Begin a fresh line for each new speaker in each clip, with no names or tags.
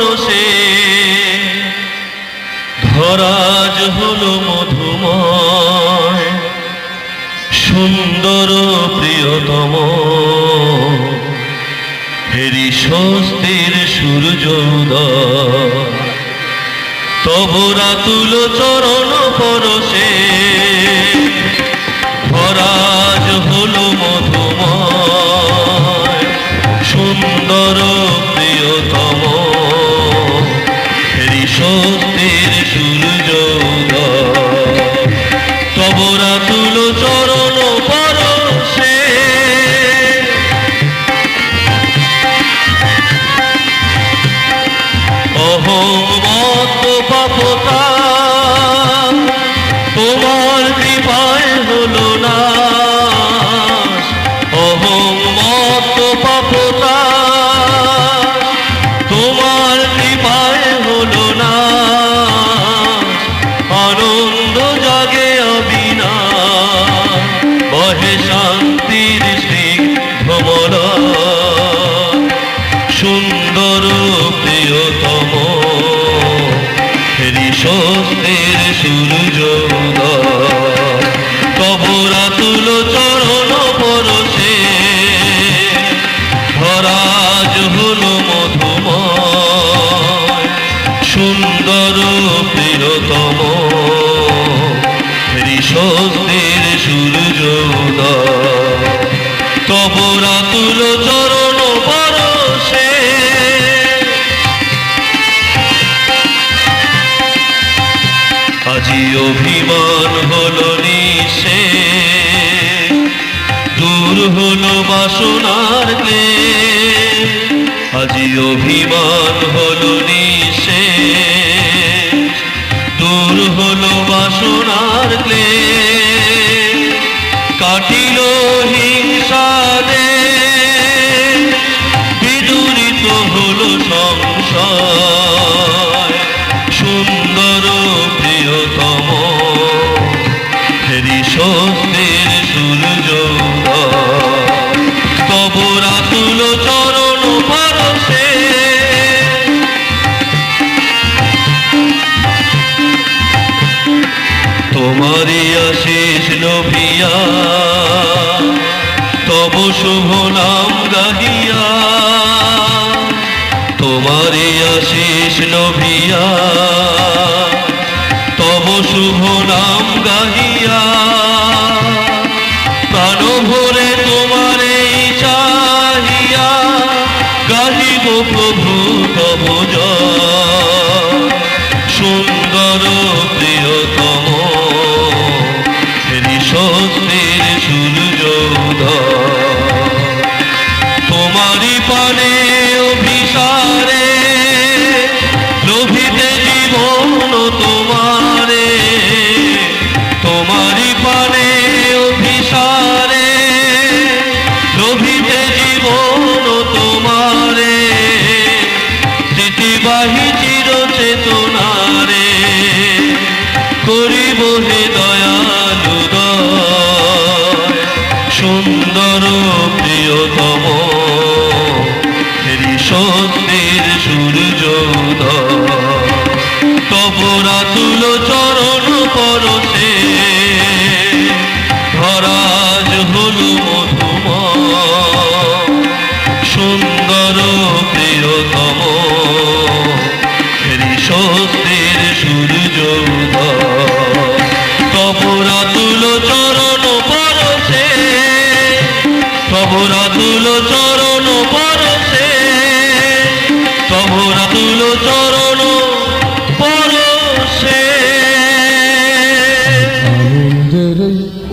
পরশে ধরাজ হলো মধুময়, সুন্দর প্রিয়তম। ফেরি স্বস্তির সূর্য তব রাতুল চরণ পরশে। ধরাজ হলো মধুময়, সুন্দর ফেরি স্বস্তির সূর্য তব রাতুল চরণ পরশে। ধরাজ হল মধুময়। সুন্দর প্রিয়তম। ফেরি স্বস্তির সূর্য হলো নিশে দূর হলো বাসনার গে আজি অভিমান হলো নিশে দূর হলো বাসনার গে কাটিল হিংসাদে বিদুরিত হলো সংসার। শুভ নাম গাহিয়া তোমারই আশিস লোভিয়া। তব শুভ নাম গাহিয়া, প্রাণ ভরে তোমার চাহিয়া, গাহিব প্রভু তব সুন্দর প্রিয়তম রাতুল চরণ পরশে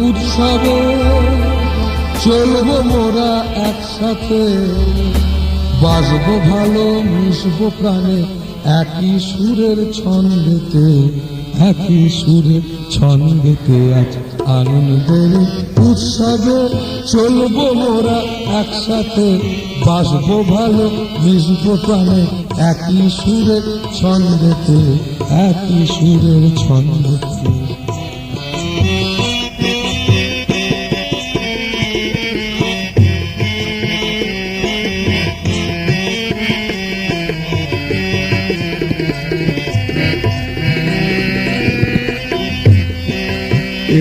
উৎসবে, চলবো মোরা একসাথে। বাসবো ভালো, মিশবো প্রাণে একই সুরের ছন্দেতে, একই সুরের ছন্দেতে আজ আনন্দের উৎসবে। চলবো মোরা একসাথে, বাসবো ভালো, মিশবো প্রাণে একই সুরের ছন্দেতে, একই সুরের ছন্দেতে।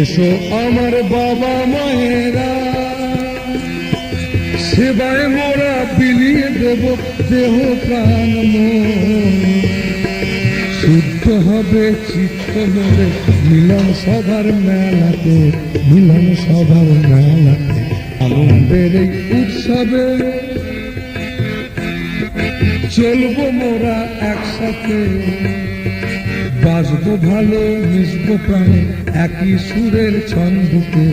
এসো আমার বাবা মায়েরা। সেবায় মোরা বিলিয়ে দেব দেহ, প্রাণ, মন। শুদ্ধ হবে চিত্ত মেলে মিলন সভার মেলাতে, মিলন সভার মেলাতে। আনন্দের এই উৎসবে চলবো মোরা একসাথে। বাজবো ভালো, মিশবো প্রাণে। একই সুরের ছন্দতে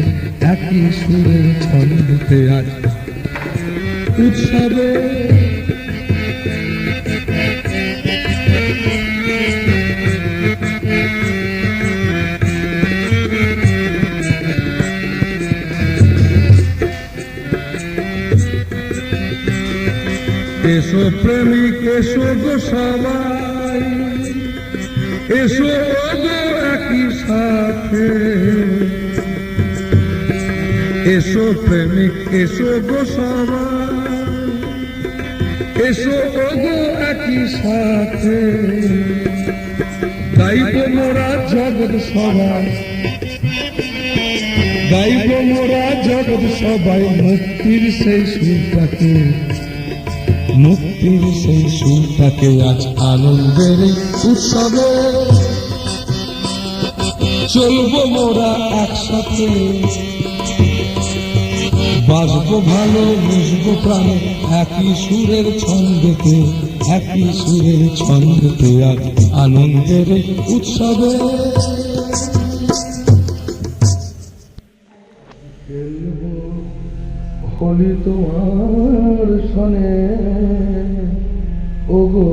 একই সুরের ছন্দতে আজ উৎসবে এসো প্রেমিক, এসো গো সবাই। এসো একই সাথে। এসো প্রেমিক, এসো গো এসো গো একই সাথে। গাইব মোরা জগৎ সবাই। গাইব মোরা জগৎ সবাই, মুক্তির সেই সুরটাকে। মুক্তির সেই সুরটাকে আজ আনন্দের উৎসবে চলবো মোরা একসাথে। বাজবো ভালো, মিশবো প্রাণে, একই সুরের ছন্দেতে একই সুরের ছন্দেতে আজ আনন্দের উৎসবে। হলি তোমার সনে। ওগো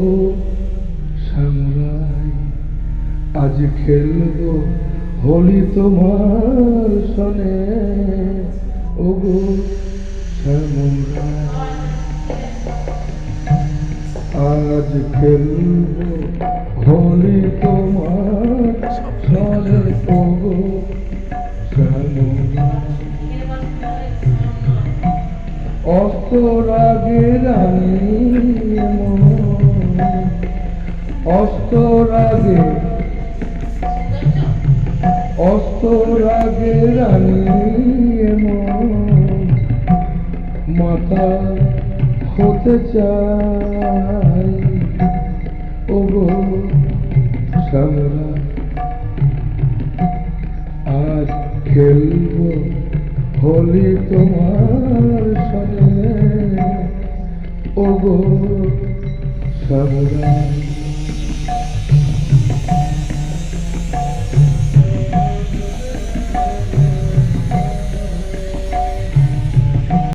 সামুরাই, আজ খেলব হোলি তোমার সনে। ওগো সামুরাই, আজ খেলব হোলি তোমার সনে ওগো অস্তরাগে রানী অস্তরাগে অস্তরাগে রানী মাতা হতে চাই। ওগো সামরা আজ খেলব হোলি তোমার সঙ্গে ওগো সামরা